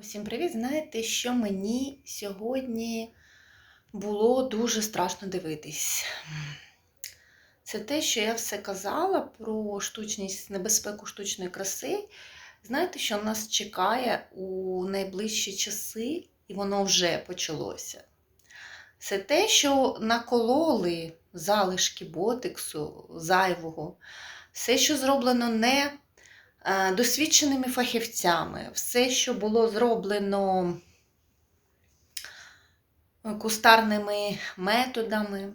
Усім привіт! Знаєте, що мені сьогодні було дуже страшно дивитись. Це те, що я все казала про штучність, небезпеку штучної краси. Знаєте, що нас чекає у найближчі часи, і воно вже почалося. Це те, що накололи залишки ботексу зайвого, все, що зроблено не досвідченими фахівцями, все, що було зроблено е, кустарними методами,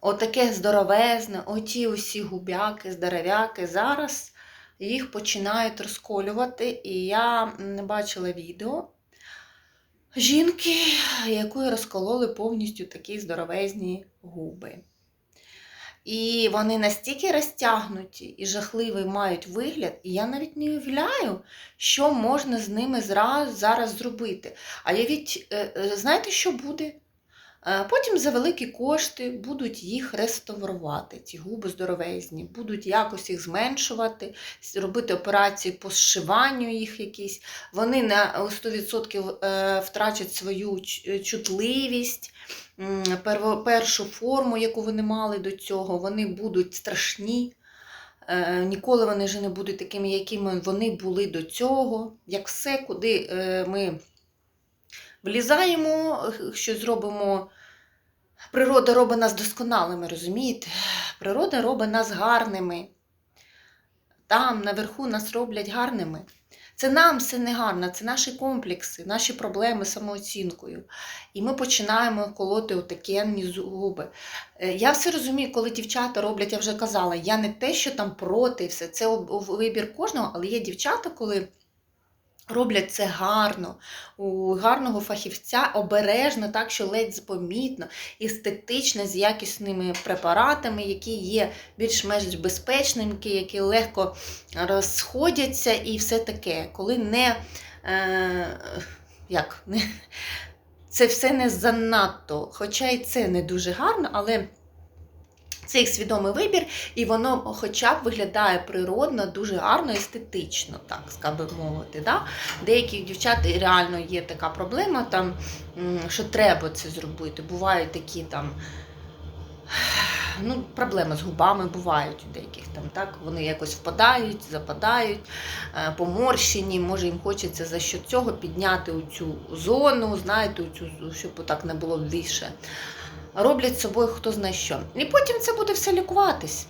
отаке здоровезне, оті усі губяки, здоровяки, зараз їх починають розколювати. І я не бачила відео жінки, якої розкололи повністю такі здоровезні губи. І вони настільки розтягнуті і жахливий мають вигляд, і я навіть не уявляю, що можна з ними зараз зробити. А я е, е, знаєте, що буде? Е, Потім за великі кошти будуть їх реставрувати, ці губи здоровезні, будуть якось їх зменшувати, робити операції по зшиванню їх якісь. Вони на 100% е, втрачать свою чутливість першу форму, яку вони мали до цього, вони будуть страшні. Е, Ніколи вони вже не будуть такими, якими вони були до цього. Як все, куди е, ми влізаємо, щось зробимо. Природа робить нас досконалими, розумієте? Природа робить нас гарними. Там, наверху, нас роблять гарними. Це нам все не гарно, це наші комплекси, наші проблеми з самооцінкою. І ми починаємо колоти отакенні зуби. Е, Я все розумію, коли дівчата роблять, я вже казала, я не те, що там проти, все, це вибір кожного, але є дівчата, коли роблять це гарно, у гарного фахівця, обережно, так, що ледь помітно, естетично, з якісними препаратами, які є більш-менш безпечними, які легко розходяться і все таке. Коли не, е, як, не, це все не занадто, хоча і це не дуже гарно, але це їх свідомий вибір, і воно хоча б виглядає природно, дуже гарно, естетично, так скажемо мовити. Да? Деяких дівчат реально є така проблема, там, що треба це зробити. Бувають такі там. Ну, проблеми з губами бувають у деяких там, так? Вони якось впадають, западають, е, поморщені, може їм хочеться за що цього підняти у цю зону, знаєте, цю, щоб так не було більше. Роблять з собою хто знає що. І потім це буде все лікуватись.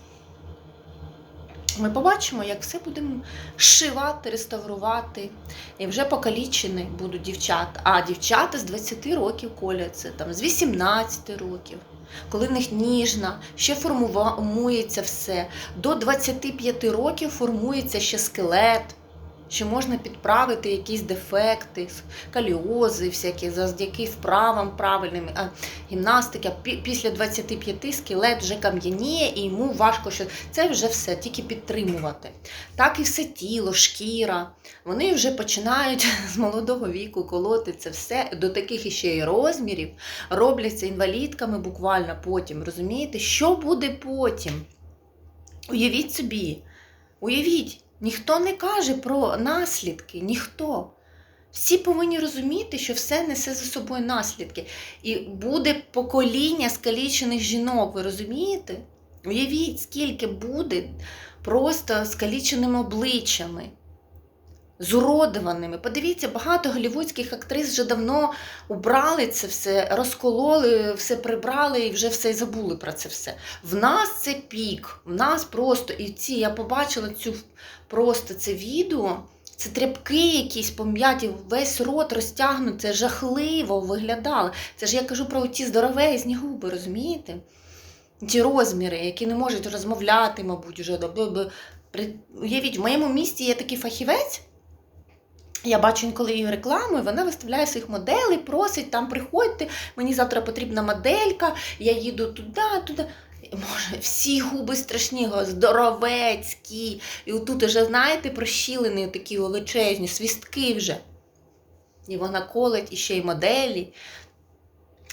Ми побачимо, як все будемо зшивати, реставрувати. І вже покалічені будуть дівчата. А дівчата з 20 років коляться, там, з 18 років, коли в них ніжна, ще формується все. До 25 років формується ще скелет, що можна підправити якісь дефекти, каліози, всякі, завдяки вправам правильним, гімнастика. Після 25 скелет вже кам'яніє і йому важко що. Це вже все, тільки підтримувати. Так і все тіло, шкіра. Вони вже починають з молодого віку колоти це все до таких іще й розмірів, робляться інвалідками буквально потім. Розумієте, що буде потім? Уявіть собі, уявіть, ніхто не каже про наслідки, ніхто. Всі повинні розуміти, що все несе за собою наслідки. І буде покоління скалічених жінок, ви розумієте? Уявіть, скільки буде просто скаліченими обличчями, зуродованими. Подивіться, багато голівудських актрис вже давно убрали це все, розкололи, все прибрали і вже все забули про це все. В нас це пік, в нас просто і ці, я побачила цю просто це відео. Це тряпки якісь пом'яті, весь рот розтягнутий, це жахливо виглядало. Це ж я кажу про ті здоровезні губи, розумієте? Ті розміри, які не можуть розмовляти, мабуть, вже. Уявіть, в моєму місті є такий фахівець. Я бачу інколи її рекламу, і вона виставляє своїх моделей, просить там приходьте, мені завтра потрібна моделька, я їду туди, туди. Може, всі губи страшні, здоровецькі. І отут вже, знаєте, прощілені такі величезні, свістки вже. І вона колить і ще й моделі.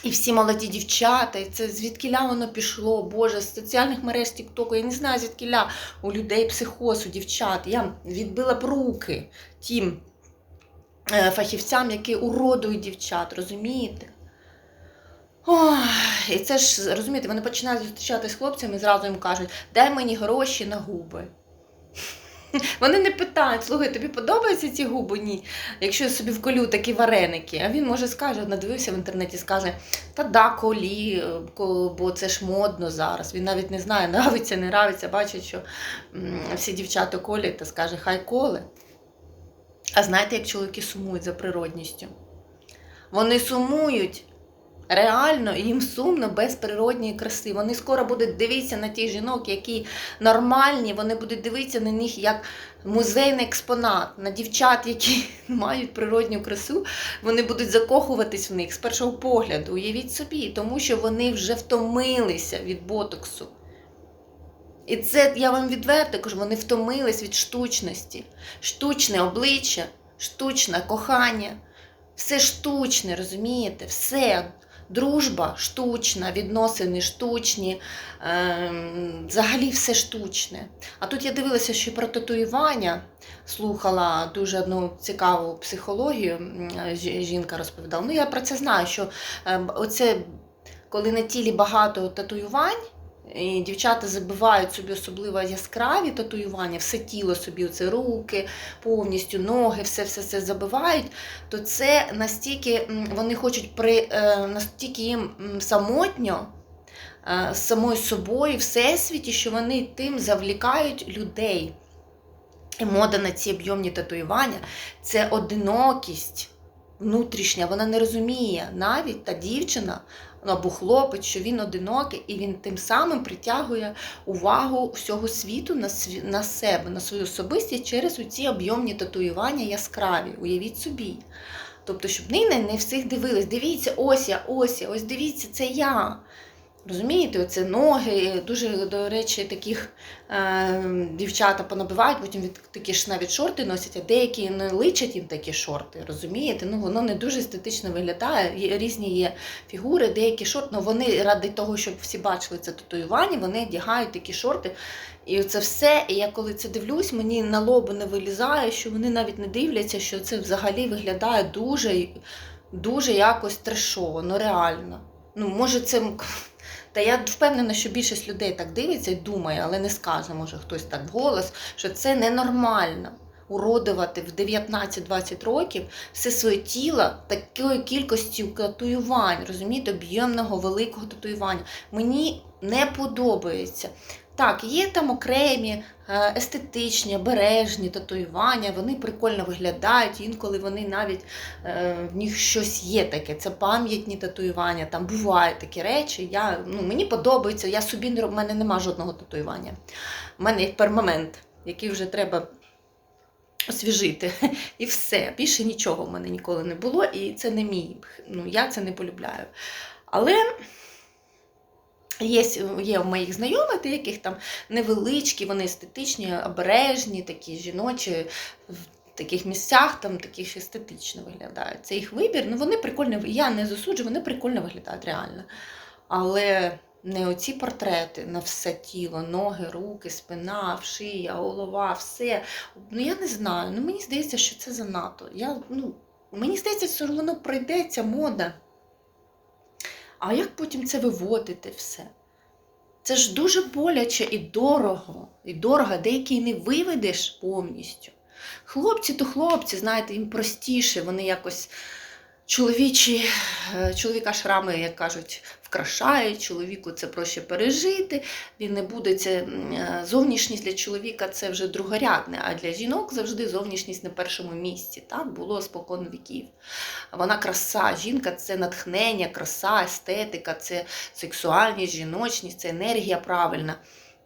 І всі молоді дівчата, і це звідкіля воно пішло, Боже, з соціальних мереж Тіктоку, я не знаю, звідкіля у людей психоз, у дівчат. Я відбила б руки тим е, фахівцям, які уродують дівчат, розумієте? Ой, і це ж, розумієте, вони починають зустрічатися з хлопцями і зразу їм кажуть, дай мені гроші на губи. Вони не питають, слухай, тобі подобаються ці губи? Ні. Якщо я собі вколю такі вареники, а він може скаже, надивився в інтернеті, скаже, та да, колі, е, бо це ж модно зараз. Він навіть не знає, нравиться, не нравиться, бачить, що всі дівчата колять, та скаже, хай коле. А знаєте, як чоловіки сумують за природністю? Вони сумують. Реально, їм сумно без природньої краси. Вони скоро будуть дивитися на тих жінок, які нормальні, вони будуть дивитися на них як музейний експонат, на дівчат, які мають природню красу, вони будуть закохуватись в них з першого погляду. Уявіть собі, тому що вони вже втомилися від ботоксу. І це я вам відверто кажу, вони втомились від штучності. Штучне обличчя, штучне кохання. Все штучне, розумієте? Все. Дружба штучна, відносини штучні, ем, взагалі все штучне. А тут я дивилася, що про татуювання слухала дуже одну цікаву психологію. Жінка розповідала. Ну, я про це знаю, що ем, оце, коли на тілі багато татуювань, і дівчата забивають собі особливо яскраві татуювання, все тіло собі, оце руки, повністю ноги, все все забивають, то це настільки вони хочуть при е, настільки їм самотньо е, з самою собою, всесвіті, що вони тим завлікають людей. І мода на ці об'ємні татуювання це одинокість внутрішня. Вона не розуміє навіть та дівчина або хлопець, що він одинокий, і він тим самим притягує увагу всього світу на, на себе, на свою особистість через ці об'ємні татуювання яскраві. Уявіть собі. Тобто, щоб нині не всіх дивились. Дивіться, ось я, ось я, ось дивіться, це я. Розумієте, оце ноги, дуже, до речі, таких е, дівчата понабивають, потім від, такі ж навіть шорти носять, а деякі не личать їм такі шорти. Розумієте? Ну, воно не дуже естетично виглядає. Є, різні є фігури, деякі шорти, ну вони ради того, щоб всі бачили це татуювання, вони вдягають такі шорти. І це все. І я коли це дивлюсь, мені на лобу не вилізає, що вони навіть не дивляться, що це взагалі виглядає дуже, дуже якось трешово, ну реально. Ну, може, це. Та я впевнена, що більшість людей так дивиться і думає, але не скаже, може хтось так вголос, що це ненормально. Уродувати в 19-20 років все своє тіло такою кількістю татуювань, розумієте, об'ємного великого татуювання. Мені не подобається. Так, є там окремі е, естетичні, обережні татуювання, вони прикольно виглядають, інколи вони навіть е, в них щось є таке. Це пам'ятні татуювання, там бувають такі речі. Я, ну, мені подобається, я собі не роб- в мене нема жодного татуювання. У мене є перманент, який вже треба освіжити. І все. Більше нічого в мене ніколи не було, і це не мій. Ну, я це не полюбляю. Але. Є, є у моїх знайомих, деяких там невеличкі, вони естетичні, обережні, такі жіночі, в таких місцях, там таких естетично виглядають. Це їх вибір. Ну вони прикольно, я не засуджую, вони прикольно виглядають реально. Але не оці портрети на все тіло, ноги, руки, спина, шия, голова, все. Ну я не знаю. Ну мені здається, що це занадто. Я, ну, мені здається, що воно пройдеться мода. А як потім це виводити все? Це ж дуже боляче і дорого. І дорого, деякий не виведеш повністю. Хлопці то хлопці, знаєте, їм простіше, вони якось чоловічі, е, чоловіка шрами, як кажуть, вкрашають, чоловіку це проще пережити. Він не буде це е, зовнішність для чоловіка це вже другорядне, а для жінок завжди зовнішність на першому місці. Так було спокон віків. Вона краса, жінка це натхнення, краса, естетика, це сексуальність, жіночність, це енергія правильна.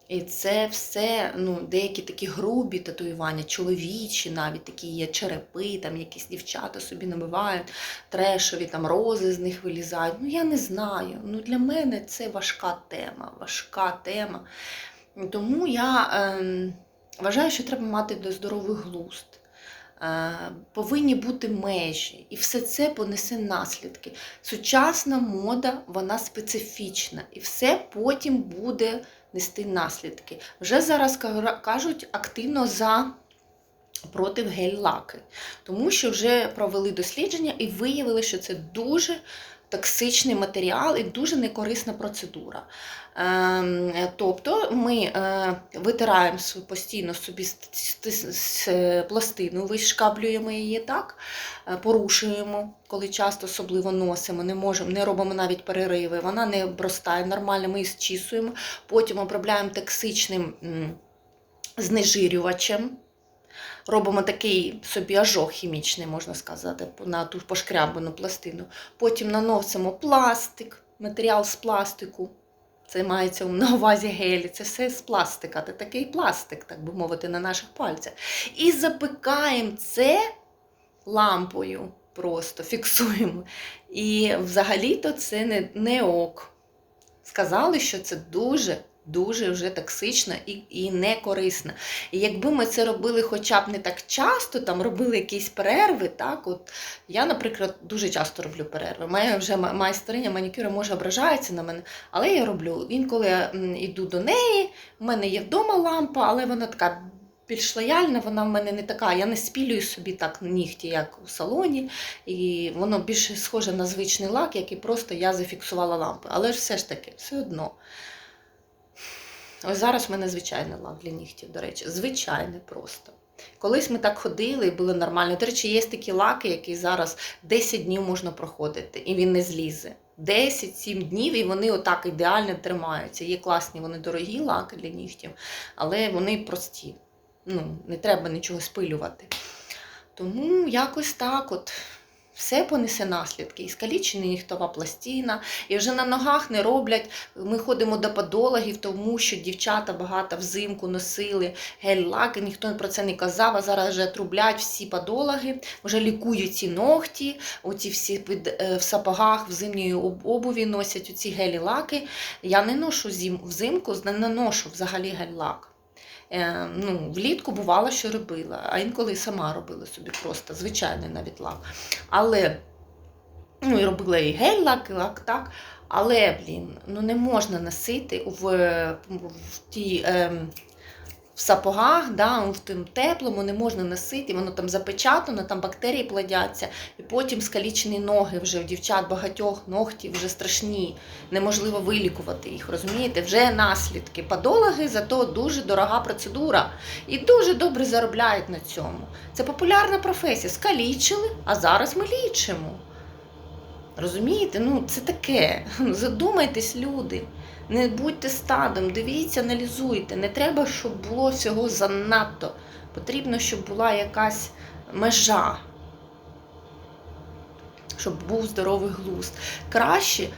І це все, ну, деякі такі грубі татуювання, чоловічі навіть такі є черепи, там якісь дівчата собі набивають, трешові, там рози з них вилізають. Ну я не знаю. Ну для мене це важка тема, важка тема. Тому я ем, вважаю, що треба мати до здоровий глузд. Е, Повинні бути межі, і все це понесе наслідки. Сучасна мода, вона специфічна, і все потім буде нести наслідки. Вже зараз кажуть активно за проти гель-лаки. Тому що вже провели дослідження і виявили, що це дуже токсичний матеріал і дуже некорисна процедура. Ем, Ми е, витираємо постійно собі пластину, вишкаблюємо її так, е, порушуємо, коли часто особливо носимо, не можемо, не робимо навіть перериви, вона не обростає нормально, ми її зчісуємо, потім обробляємо токсичним знежирювачем. Робимо такий собі ожог хімічний, можна сказати, на ту пошкрябану пластину. Потім наносимо пластик, матеріал з пластику. Це мається на увазі гелі, це все з пластика. Це такий пластик, так би мовити, на наших пальцях. І запикаємо це лампою, просто фіксуємо. І взагалі-то це не, не ок. Сказали, що це дуже. Дуже вже токсично і, і не корисно. І якби ми це робили хоча б не так часто, там робили якісь перерви, так от я, наприклад, дуже часто роблю перерви. Моя вже майстриня манікюра може ображається на мене, але я роблю. Інколи я йду до неї, в мене є вдома лампа, але вона така більш лояльна, вона в мене не така. Я не спілюю собі так нігті, як у салоні, і воно більше схоже на звичний лак, який просто я зафіксувала лампи. Але ж все ж таки, все одно. Ось зараз в мене звичайний лак для нігтів, до речі, звичайний просто. Колись ми так ходили і було нормально. До речі, є такі лаки, які зараз 10 днів можна проходити, і він не злізе. 10-7 днів, і вони отак ідеально тримаються. Є класні, вони дорогі лаки для нігтів, але вони прості. Ну, не треба нічого спилювати. Тому якось так от. Все понесе наслідки. І скалічена нігтова пластина, і вже на ногах не роблять. Ми ходимо до подологів, тому що дівчата багато взимку носили гель-лаки, ніхто про це не казав, а зараз вже трублять всі подологи, вже лікують ці ногті, оці всі під, е, в сапогах, в зимній обуві носять оці гелі-лаки. Я не ношу зим, взимку, не наношу взагалі гель-лак. Е, ну, влітку бувало, що робила, а інколи і сама робила собі просто звичайний навіть лак. Але ну, і робила і гель-лак, і лак, так. Але, блін, ну не можна носити в, в тій. ем, в сапогах, да, в тим теплому не можна носити, воно там запечатано, там бактерії плодяться, і потім скалічені ноги вже у дівчат багатьох ногті вже страшні, неможливо вилікувати їх, розумієте? Вже наслідки. Подологи, зато дуже дорога процедура. І дуже добре заробляють на цьому. Це популярна професія. Скалічили, а зараз ми лічимо. Розумієте? Ну, це таке. Задумайтесь, люди. Не будьте стадом, дивіться, аналізуйте. Не треба, щоб було всього занадто. Потрібно, щоб була якась межа, щоб був здоровий глузд. Краще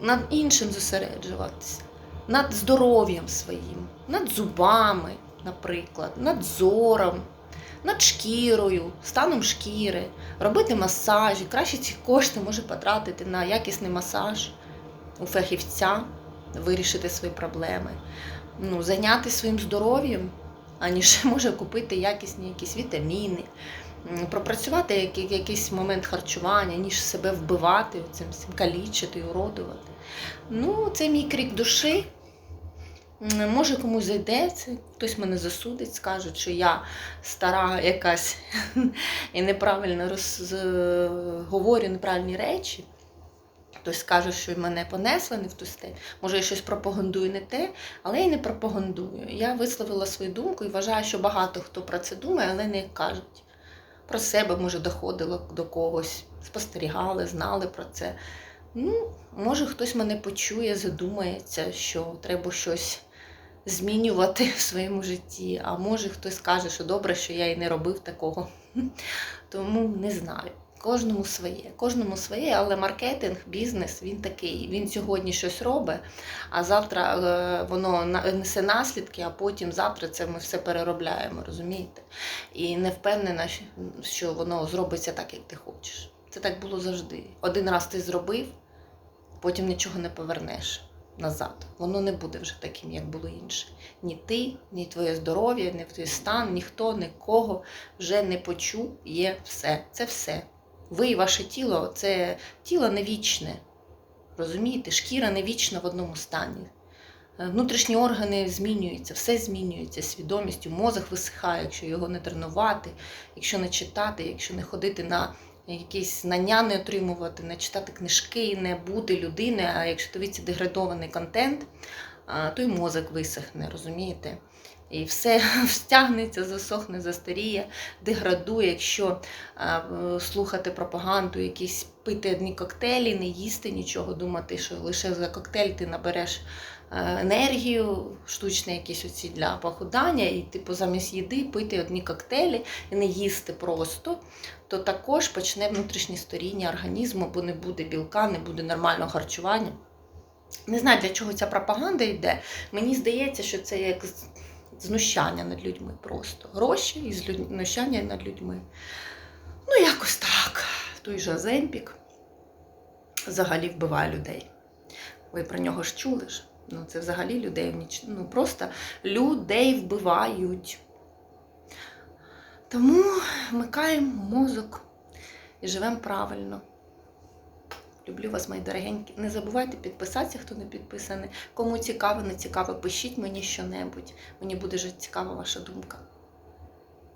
над іншим зосереджуватися, над здоров'ям своїм, над зубами, наприклад, над зором, над шкірою, станом шкіри, робити масажі. Краще ці кошти може потратити на якісний масаж у фахівця вирішити свої проблеми, ну, зайнятися своїм здоров'ям, аніж може купити якісні якісь вітаміни, пропрацювати який- якийсь момент харчування, ніж себе вбивати, цим всім калічити, уродувати. Ну, це мій крик душі. Може комусь зайде це, хтось мене засудить, скаже, що я стара якась і неправильно роз... говорю неправильні речі. Хтось скаже, що мене понесли не в ту степь. Може, я щось пропагандую не те, але я не пропагандую. Я висловила свою думку і вважаю, що багато хто про це думає, але не кажуть. Про себе, може, доходило до когось, спостерігали, знали про це. Ну, може, хтось мене почує, задумається, що треба щось змінювати в своєму житті. А може, хтось скаже, що добре, що я і не робив такого. Тому не знаю. Кожному своє, кожному своє, але маркетинг, бізнес він такий. Він сьогодні щось робить, а завтра е, воно несе наслідки, а потім завтра це ми все переробляємо, розумієте? І не впевнена, що воно зробиться так, як ти хочеш. Це так було завжди. Один раз ти зробив, потім нічого не повернеш назад. Воно не буде вже таким, як було інше. Ні ти, ні твоє здоров'я, ні твій стан, ніхто, нікого вже не почує все. Це все. Ви і ваше тіло це тіло не вічне. Розумієте, шкіра не вічна в одному стані. Е, Внутрішні органи змінюються, все змінюється свідомістю, мозок висихає, якщо його не тренувати, якщо не читати, якщо не ходити на якісь знання, не отримувати, не читати книжки, не бути людиною, а якщо дивиться деградований контент, то й мозок висохне, розумієте? І все стягнеться, засохне, застаріє, деградує, якщо слухати пропаганду, якісь пити одні коктейлі, не їсти нічого, думати, що лише за коктейль ти набереш е, енергію, штучні якісь оці для похудання, і типу замість їди пити одні коктейлі і не їсти просто, то також почне внутрішнє старіння організму, бо не буде білка, не буде нормального харчування. Не знаю, для чого ця пропаганда йде. Мені здається, що це як знущання над людьми просто. Гроші і знущання над людьми. Ну, якось так. Той же Земпік взагалі вбиває людей. Ви про нього ж чули ж? Ну, це взагалі людей ніч... ну, просто людей вбивають. Тому вмикаємо мозок і живемо правильно. Люблю вас, мої дорогенькі. Не забувайте підписатися, хто не підписаний. Кому цікаво, не цікаво, пишіть мені що-небудь. Мені буде вже цікава ваша думка.